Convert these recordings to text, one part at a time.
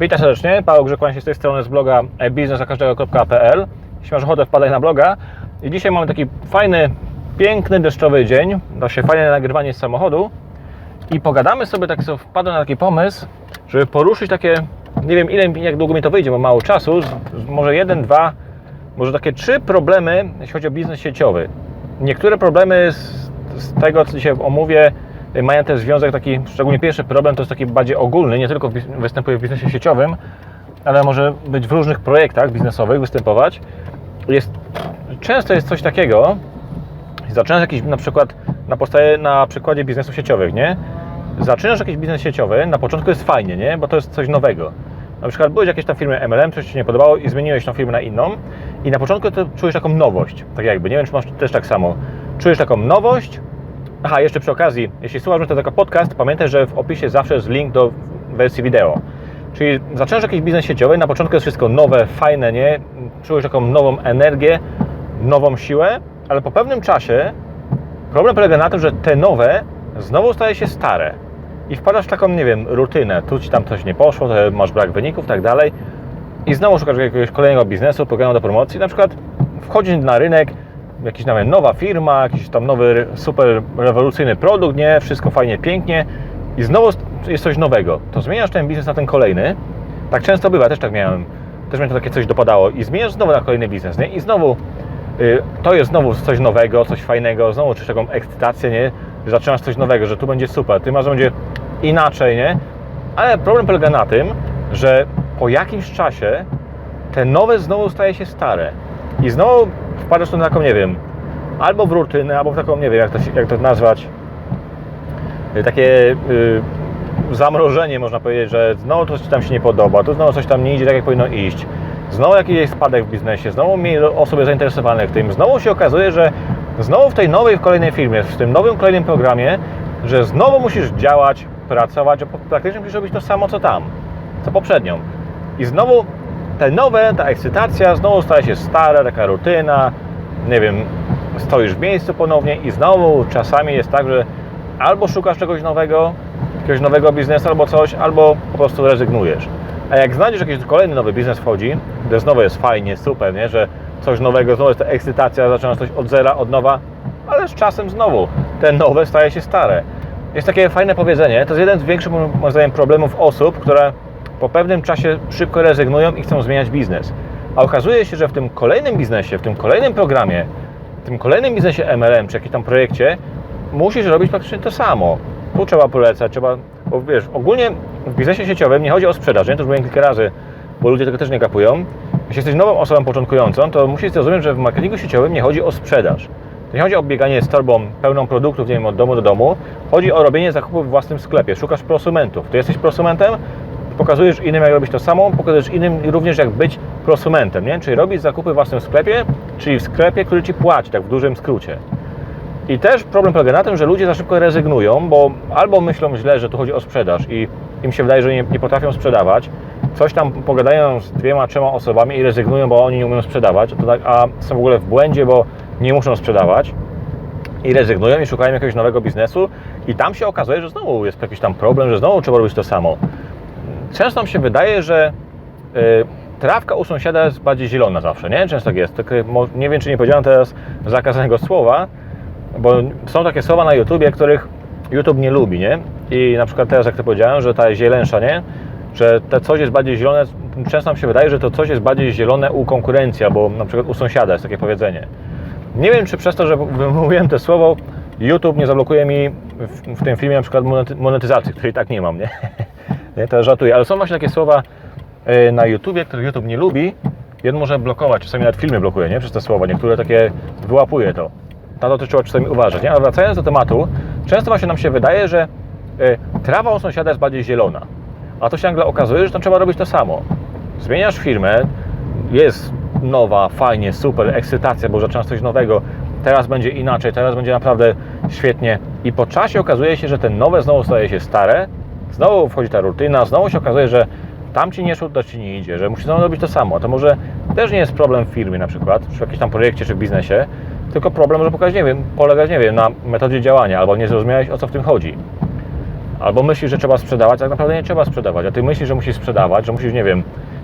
Witam serdecznie, Paweł Grzekłań się z tej strony z bloga biznesakażdego.pl Jeśli masz ochotę, wpadaj na bloga. I dzisiaj mamy taki fajny, piękny, deszczowy dzień. Się fajne nagrywanie z samochodu. I pogadamy sobie, tak sobie wpadłem na taki pomysł, żeby poruszyć takie, nie wiem ile, jak długo mi to wyjdzie, bo mało czasu, może jeden, dwa, może takie trzy problemy, jeśli chodzi o biznes sieciowy. Niektóre problemy z, z tego, co dzisiaj omówię, mają też związek taki, szczególnie pierwszy problem to jest taki bardziej ogólny, nie tylko występuje w biznesie sieciowym, ale może być w różnych projektach biznesowych występować. Jest, często jest coś takiego, zaczynasz jakiś na przykład na podstawie, na przykładzie biznesów sieciowych, nie? Zaczynasz jakiś biznes sieciowy, na początku jest fajnie, nie? Bo to jest coś nowego. Na przykład byłeś w jakiejś tam firmie MLM, coś Ci się nie podobało i zmieniłeś tą firmę na inną i na początku to czujesz taką nowość, tak jakby, nie wiem czy masz też tak samo. Czujesz taką nowość, Aha, jeszcze przy okazji, jeśli słuchasz jako podcast, pamiętaj, że w opisie zawsze jest link do wersji wideo. Czyli zaczynasz jakiś biznes sieciowy, na początku jest wszystko nowe, fajne, nie? Czujesz taką nową energię, nową siłę, ale po pewnym czasie problem polega na tym, że te nowe znowu staje się stare. I wpadasz w taką, nie wiem, rutynę. Tu ci tam coś nie poszło, masz brak wyników tak dalej. I znowu szukasz jakiegoś kolejnego biznesu, programu do promocji. Na przykład wchodzisz na rynek, jakiś nawet nowa firma, jakiś tam nowy super rewolucyjny produkt, nie? Wszystko fajnie, pięknie i znowu jest coś nowego. To zmieniasz ten biznes na ten kolejny. Tak często bywa, też tak miałem. Też mnie to takie coś dopadało i zmieniasz znowu na kolejny biznes, nie? I znowu y, to jest znowu coś nowego, coś fajnego, znowu czujesz taką ekscytację, nie? Że zaczynasz coś nowego, że tu będzie super, ty masz, że będzie inaczej, nie? Ale problem polega na tym, że po jakimś czasie te nowe znowu staje się stare. I znowu wpadasz tu na taką, nie wiem, albo w rutynę, albo w taką, nie wiem, jak to, jak to nazwać, y, takie y, zamrożenie, można powiedzieć, że znowu coś tam się nie podoba, tu znowu coś tam nie idzie tak, jak powinno iść. Znowu jakiś jest spadek w biznesie, znowu mniej osób jest zainteresowanych tym. Znowu się okazuje, że znowu w tej nowej, w kolejnej firmie, w tym nowym, kolejnym programie, że znowu musisz działać, pracować, praktycznie musisz robić to samo, co tam, co poprzednią. I znowu te nowe, ta ekscytacja znowu staje się stara, taka rutyna, nie wiem, stoisz w miejscu ponownie i znowu czasami jest tak, że albo szukasz czegoś nowego, jakiegoś nowego biznesu albo coś, albo po prostu rezygnujesz. A jak znajdziesz jakiś kolejny nowy biznes wchodzi, gdzie znowu jest fajnie, super, nie? że coś nowego, znowu jest ta ekscytacja, zaczynasz coś od zera, od nowa, ale z czasem znowu te nowe staje się stare. Jest takie fajne powiedzenie, to jest jeden z większych moim zdaniem problemów osób, które po pewnym czasie szybko rezygnują i chcą zmieniać biznes. A okazuje się, że w tym kolejnym biznesie, w tym kolejnym programie, w tym kolejnym biznesie MLM czy jakimś tam projekcie musisz robić praktycznie to samo. Tu trzeba polecać, trzeba, bo wiesz, ogólnie w biznesie sieciowym nie chodzi o sprzedaż, nie? To już mówiłem kilka razy, bo ludzie tego też nie kapują. Jeśli jesteś nową osobą początkującą, to musisz zrozumieć, że w marketingu sieciowym nie chodzi o sprzedaż. To nie chodzi o bieganie z torbą pełną produktów, nie wiem, od domu do domu. Chodzi o robienie zakupów w własnym sklepie. Szukasz prosumentów. Ty jesteś prosumentem, pokazujesz innym, jak robić to samo, pokazujesz innym również, jak być prosumentem, nie? Czyli robić zakupy w własnym sklepie, czyli w sklepie, który Ci płaci, tak w dużym skrócie. I też problem polega na tym, że ludzie za szybko rezygnują, bo albo myślą źle, że tu chodzi o sprzedaż i im się wydaje, że nie, nie potrafią sprzedawać, coś tam pogadają z dwiema, trzema osobami i rezygnują, bo oni nie umieją sprzedawać, tak, a są w ogóle w błędzie, bo nie muszą sprzedawać i rezygnują i szukają jakiegoś nowego biznesu i tam się okazuje, że znowu jest jakiś tam problem, że znowu trzeba robić to samo. Często nam się wydaje, że y, trawka u sąsiada jest bardziej zielona zawsze, nie? Często tak jest. Mo- nie wiem, czy nie powiedziałem teraz zakazanego słowa, bo są takie słowa na YouTubie, których YouTube nie lubi, nie? I na przykład teraz, jak to powiedziałem, że ta zielensza, nie? Że te coś jest bardziej zielone, często nam się wydaje, że to coś jest bardziej zielone u konkurencji, albo na przykład u sąsiada jest takie powiedzenie. Nie wiem, czy przez to, że wymówiłem to słowo, YouTube nie zablokuje mi w, w tym filmie na przykład monety- monetyzacji, której tak nie mam, nie? nie? To żartuję, ale są właśnie takie słowa y, na YouTubie, których YouTube nie lubi. Jeden może blokować, czasami nawet filmy blokuje, nie? Przez te słowa, niektóre takie wyłapuje to. Na to trzeba czasami uważać, nie? Ale wracając do tematu, często właśnie nam się wydaje, że y, trawa u sąsiada jest bardziej zielona. A to się nagle okazuje, że tam trzeba robić to samo. Zmieniasz firmę, jest nowa, fajnie, super, ekscytacja, bo zaczynasz coś nowego, teraz będzie inaczej, teraz będzie naprawdę świetnie i po czasie okazuje się, że ten nowe znowu staje się stare, znowu wchodzi ta rutyna, znowu się okazuje, że tam Ci nie szło, to Ci nie idzie, że musisz znowu robić to samo. To może też nie jest problem w firmie na przykład, czy w jakimś tam projekcie, czy w biznesie, tylko problem może pokazać, nie wiem, polegać, nie wiem, na metodzie działania, albo nie zrozumiałeś, o co w tym chodzi. Albo myślisz, że trzeba sprzedawać, a tak naprawdę nie trzeba sprzedawać. A ty myślisz, że musisz sprzedawać, że musisz, nie wiem,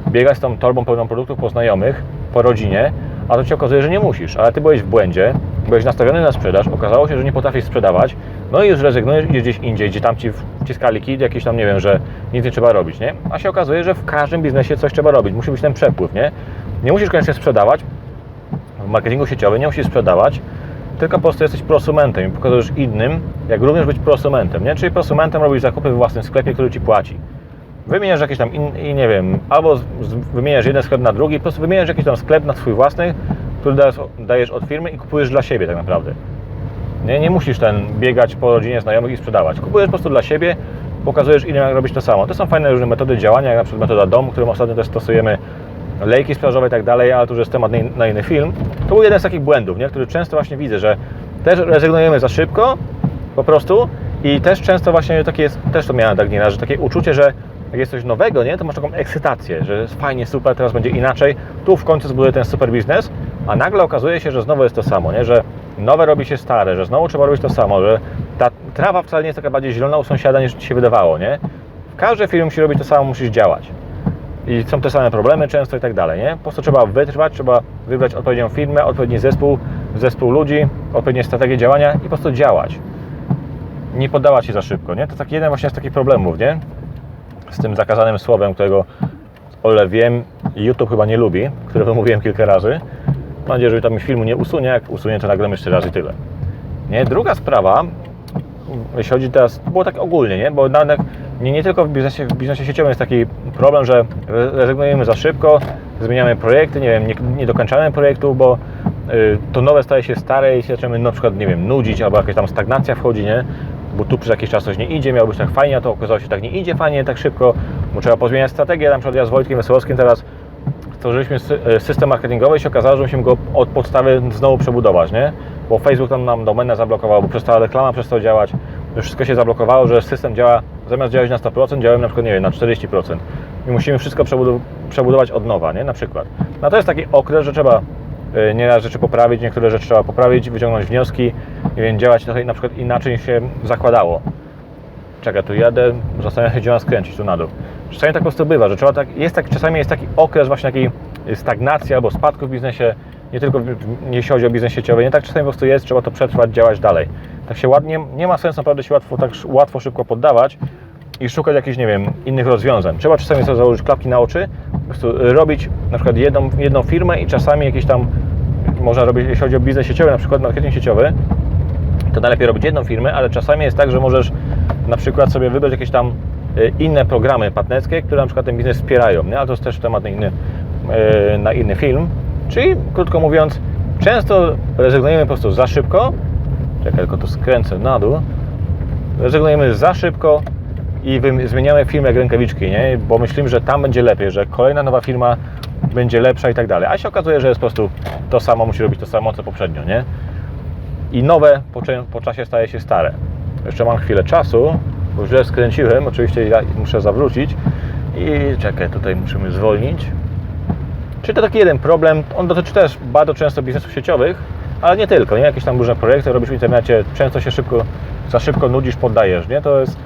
biegać z tą torbą pełną produktów po znajomych, po rodzinie, a to ci okazuje, że nie musisz. Ale ty byłeś w błędzie, byłeś nastawiony na sprzedaż, okazało się, że nie potrafisz sprzedawać, no i już rezygnujesz, idziesz gdzieś indziej, gdzie tam ci wciskali kit, jakiś tam, nie wiem, że nic nie trzeba robić, nie? A się okazuje, że w każdym biznesie coś trzeba robić, musi być ten przepływ, nie? Nie musisz koniecznie sprzedawać, w marketingu sieciowym nie musisz sprzedawać, tylko po prostu jesteś prosumentem i pokazujesz innym, jak również być prosumentem, nie? Czyli prosumentem robisz zakupy w własnym sklepie, który Ci płaci. Wymieniasz jakiś tam, in, i nie wiem, albo z, z, wymieniasz jeden sklep na drugi, po prostu wymieniasz jakiś tam sklep na swój własny, który dajesz, dajesz od firmy i kupujesz dla siebie tak naprawdę. Nie, nie musisz ten biegać po rodzinie znajomych i sprzedawać. Kupujesz po prostu dla siebie, pokazujesz innym, robić to samo. To są fajne różne metody działania, jak na przykład metoda DOM, którą ostatnio też stosujemy, lejki sprzedażowe i tak dalej, ale to już jest temat na inny film. To był jeden z takich błędów, nie? który często właśnie widzę, że też rezygnujemy za szybko po prostu i też często właśnie takie jest, też to miałem tak nieraz, że takie uczucie, że jak jest coś nowego, nie, to masz taką ekscytację, że jest fajnie, super, teraz będzie inaczej, tu w końcu zbuduję ten super biznes, a nagle okazuje się, że znowu jest to samo, nie, że nowe robi się stare, że znowu trzeba robić to samo, że ta trawa wcale nie jest taka bardziej zielona u sąsiada niż ci się wydawało, nie. W każdej firmie musi robić to samo, musisz działać i są te same problemy często i tak dalej, nie? Po prostu trzeba wytrwać, trzeba wybrać odpowiednią firmę, odpowiedni zespół, zespół ludzi, odpowiednie strategie działania i po prostu działać. Nie poddawać się za szybko, nie? To taki jeden właśnie z takich problemów, nie? Z tym zakazanym słowem, którego ole wiem, YouTube chyba nie lubi, które wymówiłem kilka razy. Mam nadzieję, że tam filmu nie usunie, jak usunie, to nagram jeszcze raz i tyle. Nie? Druga sprawa, jeśli chodzi teraz, było tak ogólnie, nie? Bo nawet nie, nie tylko w biznesie, w biznesie sieciowym jest taki problem, że re- rezygnujemy za szybko, zmieniamy projekty, nie wiem, nie, nie dokończamy projektów, bo y, to nowe staje się stare i się zaczynamy na przykład, nie wiem, nudzić, albo jakaś tam stagnacja wchodzi, nie? Bo tu przez jakiś czas coś nie idzie, miało być tak fajnie, a to okazało się tak nie idzie fajnie, tak szybko, bo trzeba pozmieniać strategię. Na przykład ja z Wojtkiem Wesołowskim teraz stworzyliśmy e, system marketingowy i się okazało, że musimy go od podstawy znowu przebudować, nie? Bo Facebook tam nam domenę zablokował, bo przestała reklama, przestał działać, że wszystko się zablokowało, że system działa, zamiast działać na 100%, działamy na przykład, nie wiem, na 40%. I musimy wszystko przebudow- przebudować od nowa, nie? Na przykład. No to jest taki okres, że trzeba e, nieraz rzeczy poprawić, niektóre rzeczy trzeba poprawić, wyciągnąć wnioski, nie wiem, działać trochę na przykład inaczej się zakładało. Czekaj, tu jadę, zastanawiam się, gdzie mam skręcić, tu na dół. Czasami tak po prostu bywa, że trzeba tak, jest tak, czasami jest taki okres właśnie takiej stagnacji albo spadku w biznesie, nie tylko jeśli chodzi o biznes sieciowy, nie tak czasami po prostu jest, trzeba to przetrwać, działać dalej. Tak się ładnie, nie ma sensu naprawdę się łatwo, tak łatwo, szybko poddawać i szukać jakichś, nie wiem, innych rozwiązań. Trzeba czasami sobie założyć klapki na oczy, prostu robić na przykład jedną, jedną firmę i czasami jakieś tam, można robić, jeśli chodzi o biznes sieciowy, na przykład marketing sieciowy, to najlepiej robić jedną firmę, ale czasami jest tak, że możesz na przykład sobie wybrać jakieś tam y, inne programy partnerskie, które na przykład ten biznes wspierają, nie? ale to jest też temat na inny, y, na inny film. Czyli krótko mówiąc, często rezygnujemy po prostu za szybko, czekaj, tylko tu skręcę na dół, rezygnujemy za szybko i zmieniamy firmę jak rękawiczki, nie? bo myślimy, że tam będzie lepiej, że kolejna nowa firma będzie lepsza i tak dalej, a się okazuje, że jest po prostu to samo, musi robić to samo co poprzednio, nie? i nowe po, po czasie staje się stare. Jeszcze mam chwilę czasu, bo źle skręciłem, oczywiście ja muszę zawrócić i czekaj, tutaj musimy zwolnić. Czyli to taki jeden problem, on dotyczy też bardzo często biznesów sieciowych, ale nie tylko, nie? Jakieś tam różne projekty robisz w internecie, często się szybko, za szybko nudzisz, poddajesz, nie? To jest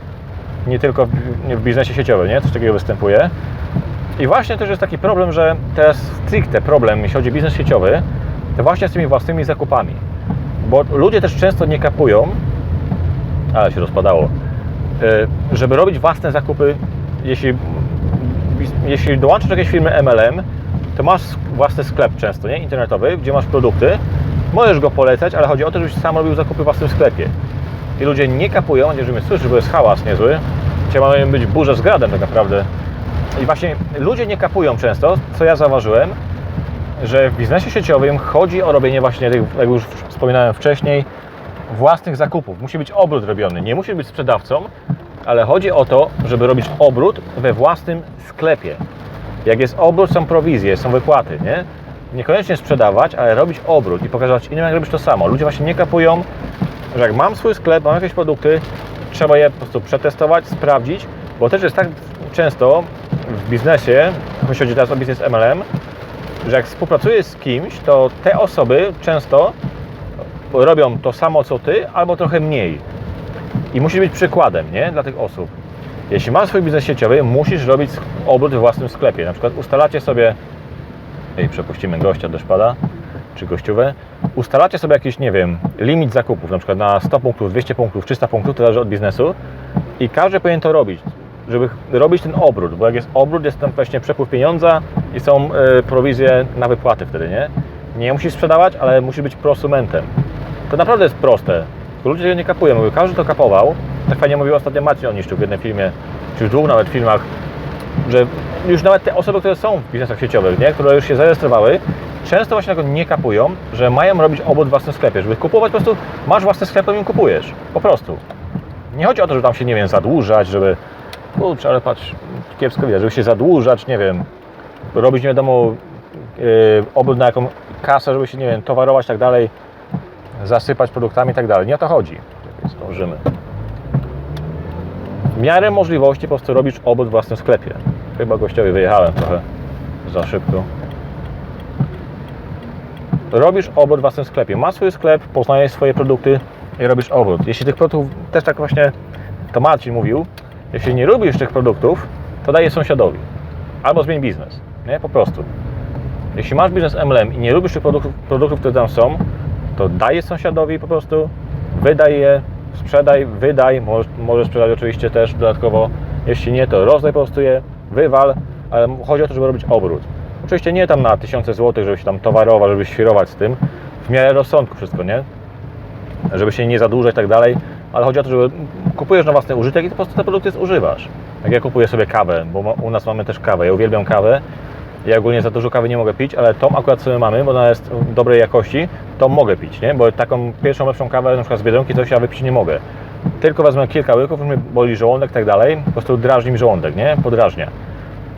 nie tylko w, w biznesie sieciowym, nie? Coś takiego występuje. I właśnie też jest taki problem, że teraz stricte problem, jeśli chodzi o biznes sieciowy, to właśnie z tymi własnymi zakupami. Bo ludzie też często nie kapują, ale się rozpadało, y, żeby robić własne zakupy, jeśli, jeśli dołączysz do jakiejś firmy MLM, to masz własny sklep często, nie? Internetowy, gdzie masz produkty, możesz go polecać, ale chodzi o to, żebyś sam robił zakupy w własnym sklepie. I ludzie nie kapują, nie żeby słyszy, bo jest hałas niezły. Dzisiaj mamy być burza z gradem tak naprawdę. I właśnie ludzie nie kapują często, co ja zauważyłem, że w biznesie sieciowym chodzi o robienie właśnie jak już wspominałem wcześniej, własnych zakupów. Musi być obrót robiony. Nie musi być sprzedawcą, ale chodzi o to, żeby robić obrót we własnym sklepie. Jak jest obrót, są prowizje, są wypłaty, nie? Niekoniecznie sprzedawać, ale robić obrót i pokazywać innym, jak robić to samo. Ludzie właśnie nie kapują, że jak mam swój sklep, mam jakieś produkty, trzeba je po prostu przetestować, sprawdzić, bo też jest tak często w biznesie, jeśli chodzi teraz o biznes MLM, że jak współpracujesz z kimś, to te osoby często robią to samo co ty, albo trochę mniej. I musisz być przykładem, nie? Dla tych osób. Jeśli masz swój biznes sieciowy, musisz robić obrót we własnym sklepie. Na przykład ustalacie sobie, ej, przepuścimy gościa, deszcz pada, czy gościówę, ustalacie sobie jakiś, nie wiem, limit zakupów, na przykład na 100 punktów, 200 punktów, 300 punktów, to zależy od biznesu i każdy powinien to robić, żeby robić ten obrót, bo jak jest obrót, jest tam właśnie przepływ pieniądza i są e, prowizje na wypłaty wtedy, nie? Nie musisz sprzedawać, ale musisz być prosumentem. To naprawdę jest proste. Tylko ludzie nie kapują. Mówią, każdy to kapował. Tak fajnie mówił ostatnio Marcin Oniszczyk w jednym filmie, czy w dwóch nawet filmach, że już nawet te osoby, które są w biznesach sieciowych, nie? które już się zarejestrowały, często właśnie tego nie kapują, że mają robić obrót w własnym sklepie. Żeby kupować, po prostu masz własny sklep, to im kupujesz. Po prostu. Nie chodzi o to, żeby tam się, nie wiem, zadłużać, żeby... Kurczę, ale patrz, kiepsko widać, żeby się zadłużać, nie wiem, robić nie wiadomo yy, na jaką kasę, żeby się, nie wiem, towarować tak dalej, zasypać produktami i tak dalej. Nie o to chodzi. Zdążymy. W miarę możliwości po prostu robisz obrót w własnym sklepie. Chyba gościowi wyjechałem trochę za szybko. Robisz obrót w własnym sklepie. Masz swój sklep, poznajesz swoje produkty i robisz obrót. Jeśli tych produktów, też tak właśnie to Marcin mówił, jeśli nie lubisz tych produktów, to daj je sąsiadowi. Albo zmień biznes. Nie? Po prostu. Jeśli masz biznes MLM i nie lubisz tych produktów, produktów które tam są, to daj je sąsiadowi po prostu, wydaj je, sprzedaj, wydaj, możesz, możesz sprzedać oczywiście też dodatkowo. Jeśli nie, to rozdaj po prostu je, wywal, ale chodzi o to, żeby robić obrót. Oczywiście nie tam na tysiące złotych, żeby się tam towarować, żeby świrować z tym, w miarę rozsądku wszystko, nie? Żeby się nie zadłużać i tak dalej, ale chodzi o to, że kupujesz na własny użytek i po prostu te produkty zużywasz. Jak ja kupuję sobie kawę, bo u nas mamy też kawę, ja uwielbiam kawę, ja ogólnie za dużo kawy nie mogę pić, ale tą akurat sobie mamy, bo ona jest dobrej jakości, to mogę pić, nie? Bo taką pierwszą lepszą kawę, na przykład z Biedronki, coś ja wypić nie mogę. Tylko wezmę kilka łyków, już boli żołądek i tak dalej, po prostu drażni mi żołądek, nie? Podrażnia.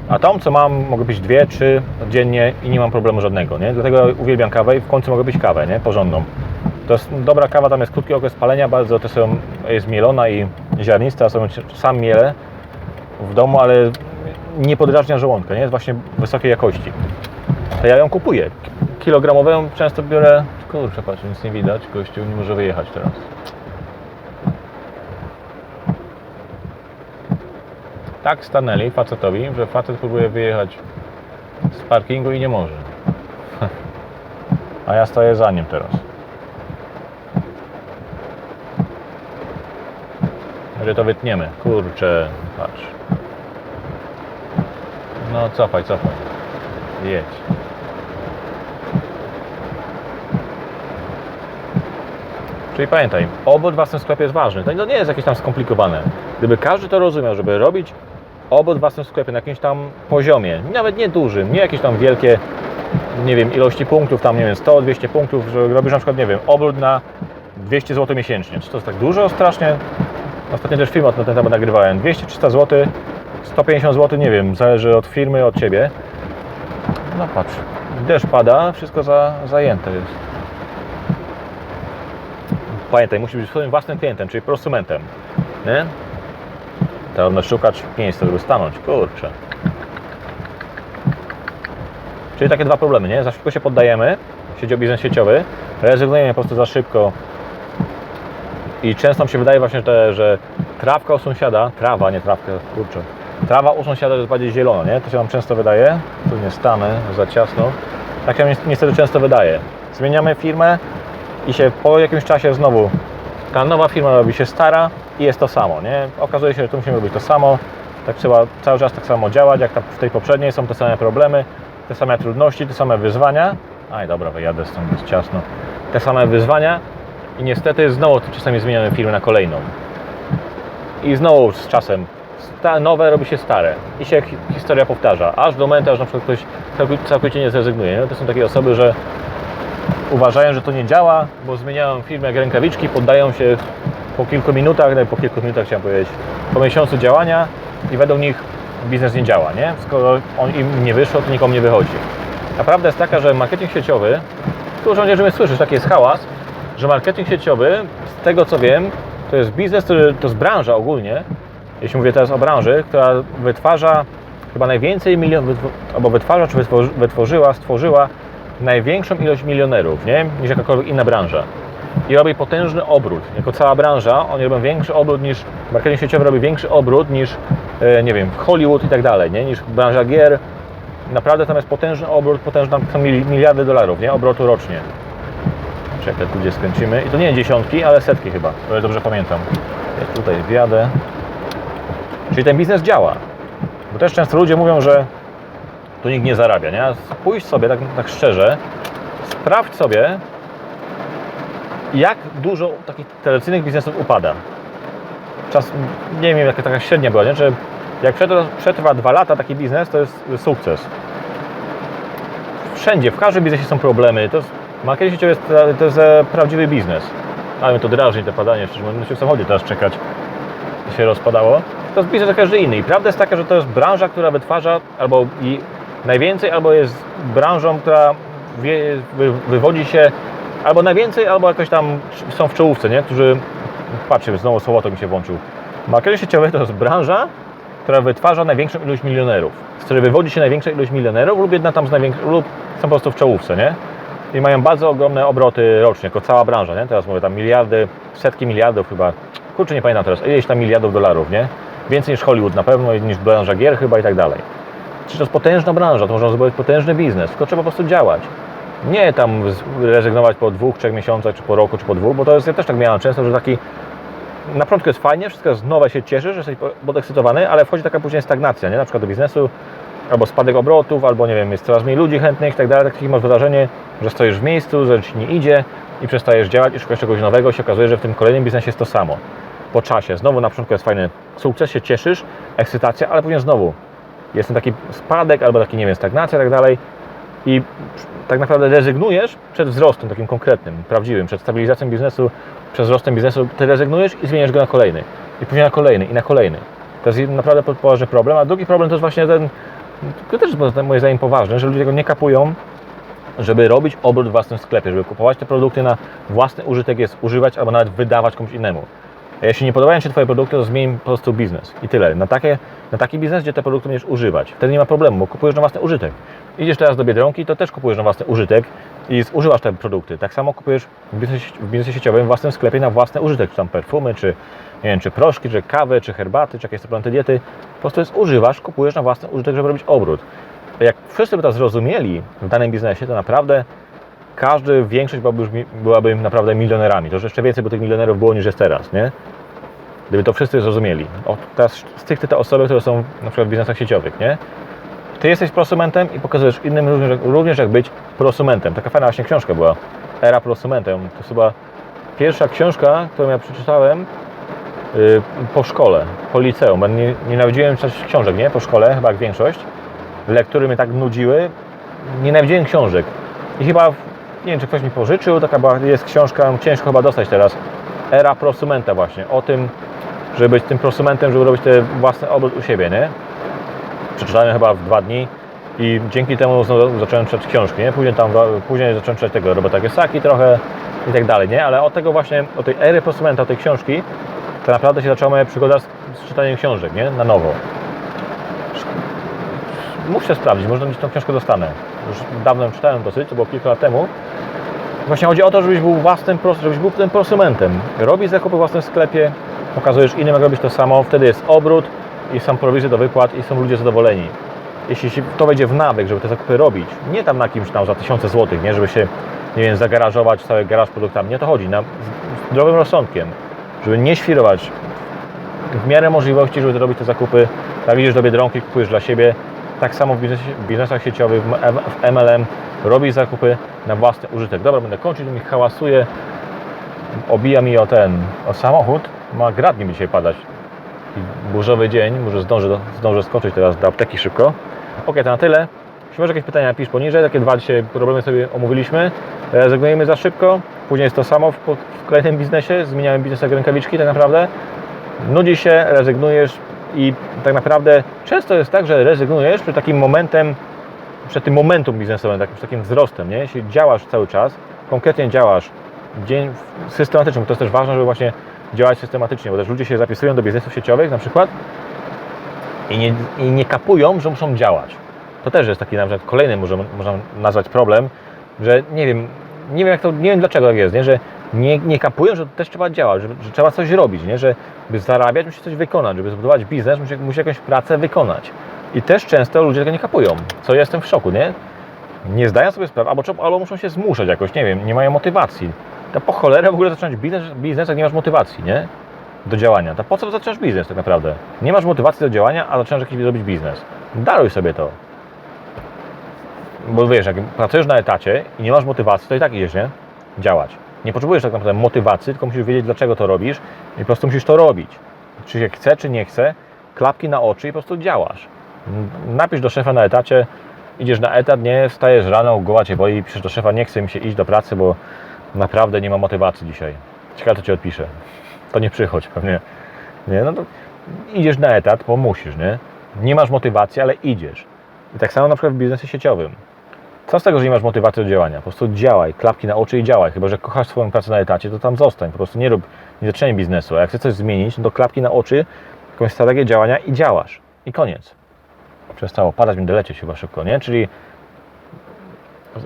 A tą, co mam, mogę pić dwie, trzy dziennie i nie mam problemu żadnego, nie? Dlatego uwielbiam kawę i w końcu mogę pić kawę, nie? Porządną. To jest dobra kawa, tam jest krótki okres palenia, bardzo to są, jest mielona i ziarnista, sobie sam mielę w domu, ale nie podrażnia żołądka, nie? Jest właśnie wysokiej jakości. To ja ją kupuję. Kilogramową często biorę... Kurczę, patrz, nic nie widać, gościu nie może wyjechać teraz. Tak stanęli facetowi, że facet próbuje wyjechać z parkingu i nie może. A ja stoję za nim teraz. Że to wytniemy. Kurczę, patrz. No cofaj, cofaj. Jedź. Czyli pamiętaj, obrót w własnym sklepie jest ważny. To nie jest jakieś tam skomplikowane. Gdyby każdy to rozumiał, żeby robić obrót w własnym sklepie na jakimś tam poziomie, nawet nie dużym, nie jakieś tam wielkie, nie wiem, ilości punktów, tam nie wiem, 100, 200 punktów, że robisz na przykład, nie wiem, obrót na 200 zł miesięcznie. Czy to jest tak dużo? Strasznie. Ostatnio też film na ten temat nagrywałem. 200-300 zł, 150 zł, nie wiem, zależy od firmy, od Ciebie. No patrz, deszcz pada, wszystko za, zajęte jest. Pamiętaj, musisz być swoim własnym klientem, czyli prosumentem. Nie? Trzeba szukać miejsca, żeby stanąć. Kurczę. Czyli takie dwa problemy, nie? Za szybko się poddajemy, sieci o biznes sieciowy, rezygnujemy po prostu za szybko i często mi się wydaje właśnie, że, że trawka u sąsiada, trawa, nie trawka, kurczę, trawa u sąsiada jest bardziej zielona, nie? To się nam często wydaje, tu nie stanę, za ciasno. Tak się ni- niestety często wydaje. Zmieniamy firmę i się po jakimś czasie znowu ta nowa firma robi się stara i jest to samo, nie? Okazuje się, że tu musimy robić to samo, tak trzeba cały czas tak samo działać, jak w tej poprzedniej są te same problemy, te same trudności, te same wyzwania. Aj, dobra, wyjadę stąd, jest ciasno. Te same wyzwania i niestety znowu czasami zmieniamy firmę na kolejną. I znowu z czasem nowe robi się stare i się hi- historia powtarza, aż do momentu, aż na przykład ktoś całkowicie, nie zrezygnuje. Nie? To są takie osoby, że uważają, że to nie działa, bo zmieniają firmę jak rękawiczki, poddają się po kilku minutach, no po kilku minutach chciałem powiedzieć, po miesiącu działania i według nich biznes nie działa, nie? Skoro on im nie wyszło, to nikomu nie wychodzi. A prawda jest taka, że marketing sieciowy, już będziemy słyszeć, taki jest hałas, że marketing sieciowy, z tego co wiem, to jest biznes, który, to jest branża ogólnie, jeśli mówię teraz o branży, która wytwarza chyba najwięcej milionów, albo wytwarza, czy wytworzy- wytworzyła, stworzyła największą ilość milionerów, nie? Niż jakakolwiek inna branża. i robi potężny obrót. Jako cała branża, oni robią większy obrót niż, marketing sieciowy robi większy obrót niż, e, nie wiem, Hollywood i tak dalej, nie? niż branża gier. Naprawdę tam jest potężny obrót, potężne, tam są mili- miliardy dolarów, nie? Obrotu rocznie. Czekaj, tu gdzie skręcimy. I to nie dziesiątki, ale setki chyba, o ile dobrze pamiętam. Ja tutaj wjadę. Czyli ten biznes działa. Bo też często ludzie mówią, że tu nikt nie zarabia, nie? Spójrz sobie tak, tak szczerze, sprawdź sobie, jak dużo takich tradycyjnych biznesów upada. Czas, nie wiem jaka taka średnia była, nie? Że jak przetrwa, przetrwa dwa lata taki biznes, to jest sukces. Wszędzie, w każdym biznesie są problemy. To jest, jest, to jest e, prawdziwy biznes. Ale to drażni, te padanie, szczerze mówiąc, muszę w samochodzie teraz czekać, to się rozpadało. To jest biznes jak każdy inny. I prawda jest taka, że to jest branża, która wytwarza albo i najwięcej, albo jest branżą, która wywodzi się albo najwięcej, albo jakoś tam są w czołówce, nie? Którzy, patrzcie, znowu słowo mi się włączył. Marketing sieciowy to jest branża, która wytwarza największą ilość milionerów, z której wywodzi się największa ilość milionerów lub jedna tam z największych, lub są po prostu w czołówce, nie? I mają bardzo ogromne obroty rocznie, jako cała branża, nie? Teraz mówię tam miliardy, setki miliardów chyba, kurczę nie pamiętam teraz, ileś tam miliardów dolarów, nie? Więcej niż Hollywood na pewno, niż branża gier chyba i tak dalej. To jest potężna branża, to można zrobić potężny biznes, tylko trzeba po prostu działać. Nie tam rezygnować po dwóch, trzech miesiącach, czy po roku, czy po dwóch, bo to jest, ja też tak miałem często, że taki na początku jest fajnie, wszystko jest nowe, się cieszysz, jesteś podekscytowany, ale wchodzi taka później stagnacja, nie? Na przykład do biznesu, albo spadek obrotów, albo nie wiem, jest coraz mniej ludzi chętnych i tak dalej. Takie masz wrażenie, że stoisz w miejscu, że ci nie idzie i przestajesz działać i szukasz czegoś nowego. się okazuje, że w tym kolejnym biznesie jest to samo. Po czasie. Znowu na początku jest fajny sukces, się cieszysz, ekscytacja, ale później znowu jest ten taki spadek, albo taki, nie wiem, stagnacja i tak dalej. I tak naprawdę rezygnujesz przed wzrostem takim konkretnym, prawdziwym, przed stabilizacją biznesu, przed wzrostem biznesu, ty rezygnujesz i zmieniasz go na kolejny. I później na kolejny, i na kolejny. To jest naprawdę po- poważny problem. A drugi problem to jest właśnie ten, to też jest moim zdaniem poważne, że ludzie tego nie kapują, żeby robić obrót w własnym sklepie, żeby kupować te produkty na własny użytek, jest używać albo nawet wydawać komuś innemu. Jeśli nie podobają Ci Twoje produkty, to zmień po prostu biznes i tyle. Na, takie, na taki biznes, gdzie te produkty będziesz używać. Wtedy nie ma problemu, bo kupujesz na własny użytek. Idziesz teraz do Biedronki, to też kupujesz na własny użytek i używasz te produkty. Tak samo kupujesz w biznesie, w biznesie sieciowym w własnym sklepie na własny użytek, czy tam perfumy, czy, nie wiem, czy proszki, czy kawę, czy herbaty, czy jakieś suplementy diety. Po prostu jest używasz, kupujesz na własny użytek, żeby robić obrót. Jak wszyscy by to zrozumieli w danym biznesie, to naprawdę każdy, większość byłaby, już byłaby naprawdę milionerami. To już jeszcze więcej by tych milionerów było niż jest teraz, nie? Gdyby to wszyscy zrozumieli. O, teraz stricte te osoby, które są na przykład w biznesach sieciowych, nie? Ty jesteś prosumentem i pokazujesz innym również, jak- również jak być prosumentem. Taka fajna właśnie książka była. Era prosumentem. To jest chyba pierwsza książka, którą ja przeczytałem y, po szkole, po liceum. Bo nie, nienawidziłem książek, nie? Po szkole, chyba jak większość. Lektury mnie tak nudziły. Nienawidziłem książek. I chyba, nie wiem czy ktoś mi pożyczył, taka była, jest książka, ciężko chyba dostać teraz. Era prosumenta właśnie. O tym, żeby być tym prosumentem, żeby robić te własne obrót u siebie, nie? Przeczytałem chyba w dwa dni i dzięki temu zacząłem czytać książki, nie? Później tam, później zacząłem czytać tego Roberta Kiyosaki trochę i tak dalej, nie? Ale od tego właśnie, od tej ery prosumenta, od tej książki, to naprawdę się zaczęła moja przygoda z, z czytaniem książek, nie? Na nowo. Muszę sprawdzić, może gdzieś tą książkę dostanę. Już dawno czytałem dosyć, to było kilka lat temu. Właśnie chodzi o to, żebyś był własnym, żebyś był tym prosumentem. Robisz zakupy w własnym sklepie, pokazujesz innym, jak robić to samo, wtedy jest obrót i są prowizje do wypłat i są ludzie zadowoleni. Jeśli się to wejdzie w nawyk, żeby te zakupy robić, nie tam na kimś tam za tysiące złotych, nie, żeby się, nie wiem, zagarażować cały garaż produktami, nie to chodzi, na, zdrowym rozsądkiem, żeby nie świrować w miarę możliwości, żeby robić te zakupy, tak idziesz do Biedronki, kupujesz dla siebie, tak samo w, biznesach sieciowych, w MLM, robisz zakupy na własny użytek. Dobra, będę kończyć, mi hałasuje, obija mi o ten, o samochód, ma grad mi dzisiaj padać. I burzowy dzień, może zdążę, zdążę skoczyć teraz do apteki szybko. Ok, to na tyle. Jeśli masz jakieś pytania, pisz poniżej. Takie dwa dzisiaj problemy sobie omówiliśmy. Rezygnujemy za szybko. Później jest to samo w, w kolejnym biznesie. Zmieniałem biznes jak rękawiczki tak naprawdę. Nudzi się, rezygnujesz i tak naprawdę często jest tak, że rezygnujesz przed takim momentem, przed tym momentum biznesowym, takim, takim wzrostem, nie? Jeśli działasz cały czas, konkretnie działasz dzień systematycznie, to jest też ważne, żeby właśnie działać systematycznie, bo też ludzie się zapisują do biznesów sieciowych na przykład i nie, i nie kapują, że muszą działać. To też jest taki na przykład kolejny, może, można nazwać problem, że nie wiem, nie wiem, jak to, nie wiem dlaczego tak jest, nie? że nie, nie kapują, że też trzeba działać, że, że trzeba coś robić, nie? że by zarabiać, musi coś wykonać, żeby zbudować biznes, musi, musi jakąś pracę wykonać. I też często ludzie tego nie kapują, co ja jestem w szoku, nie? Nie zdają sobie sprawy, albo, albo muszą się zmuszać jakoś, nie wiem, nie mają motywacji. To po cholerę w ogóle zacząć biznes, biznes, jak nie masz motywacji, nie? Do działania. To po co zaczynasz biznes tak naprawdę? Nie masz motywacji do działania, a zaczynasz jakiś robić biznes. Daruj sobie to. Bo wiesz, jak pracujesz na etacie i nie masz motywacji, to i tak idziesz, nie? Działać. Nie potrzebujesz tak naprawdę motywacji, tylko musisz wiedzieć, dlaczego to robisz i po prostu musisz to robić. Czy się chce, czy nie chce, klapki na oczy i po prostu działasz. Napisz do szefa na etacie, idziesz na etat, nie, wstajesz rano, głowa Cię boli, piszesz do szefa, nie chce mi się iść do pracy, bo naprawdę nie ma motywacji dzisiaj. Ciekawe, co Ci odpisze. To nie przychodź pewnie. Nie, no to idziesz na etat, bo musisz, nie? Nie masz motywacji, ale idziesz. I tak samo na przykład w biznesie sieciowym. Co z tego, że nie masz motywacji do działania? Po prostu działaj, klapki na oczy i działaj. Chyba, że kochasz swoją pracę na etacie, to tam zostań. Po prostu nie rób, nie zaczynaj biznesu. A jak chcesz coś zmienić, no to klapki na oczy, jakąś strategię działania i działasz. I koniec. Przestało padać, będę lecieć chyba szybko, nie? Czyli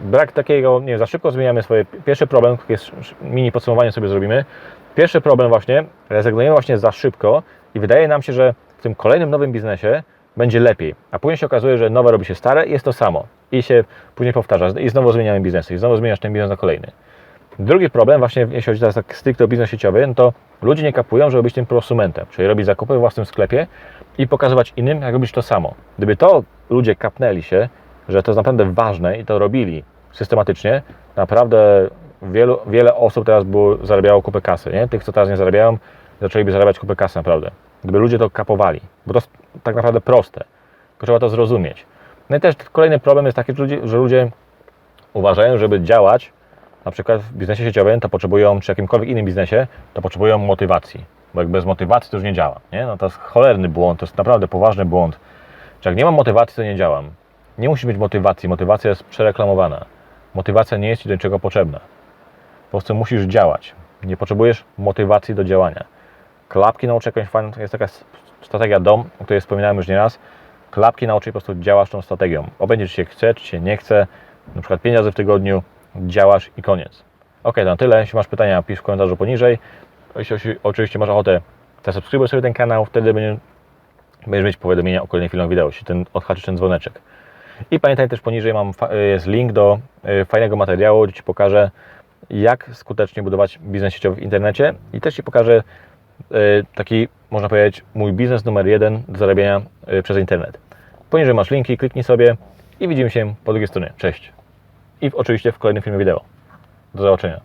brak takiego, nie za szybko zmieniamy swoje. Pierwszy problem, jest mini podsumowanie sobie zrobimy. Pierwszy problem właśnie, rezygnujemy właśnie za szybko i wydaje nam się, że w tym kolejnym nowym biznesie będzie lepiej. A później się okazuje, że nowe robi się stare i jest to samo. I się później powtarza. I znowu zmieniamy biznesy. I znowu zmieniasz ten biznes na kolejny. Drugi problem, właśnie jeśli chodzi teraz tak stricte o biznes sieciowy, no to ludzie nie kapują, żeby być tym prosumentem, czyli robić zakupy w własnym sklepie i pokazywać innym, jak robić to samo. Gdyby to ludzie kapnęli się, że to jest naprawdę ważne i to robili systematycznie, naprawdę wielu, wiele osób teraz było, zarabiało kupę kasy. Nie? Tych, co teraz nie zarabiają, zaczęliby zarabiać kupę kasy naprawdę. Gdyby ludzie to kapowali, bo to jest tak naprawdę proste, trzeba to zrozumieć. No i też kolejny problem jest taki, że ludzie, uważają, żeby działać na przykład w biznesie sieciowym, to potrzebują, czy jakimkolwiek innym biznesie, to potrzebują motywacji. Bo jak bez motywacji to już nie działa. Nie? No to jest cholerny błąd, to jest naprawdę poważny błąd. Czy jak nie mam motywacji, to nie działam. Nie musi być motywacji, motywacja jest przereklamowana. Motywacja nie jest Ci do niczego potrzebna. Po prostu musisz działać. Nie potrzebujesz motywacji do działania. Klapki na oczy, jakąś fajną, jest taka strategia DOM, o której wspominałem już nieraz. Klapki na oczy i po prostu działasz tą strategią. Obędzie czy się chce, czy się nie chce. Na przykład 5 razy w tygodniu działasz i koniec. Ok, to na tyle. Jeśli masz pytania, pisz w komentarzu poniżej. Jeśli oczywiście masz ochotę, to subskrybuj sobie ten kanał, wtedy będzie, będziesz mieć powiadomienia o kolejnych filmach wideo, jeśli ten, odhaczysz ten dzwoneczek. I pamiętaj też poniżej mam fa- jest link do y, fajnego materiału, gdzie Ci pokażę, jak skutecznie budować biznes sieciowy w internecie i też Ci pokażę y, taki, można powiedzieć, mój biznes numer jeden do zarabiania y, przez internet. Poniżej masz linki, kliknij sobie i widzimy się po drugiej stronie. Cześć. I oczywiście w kolejnym filmie wideo. Do zobaczenia.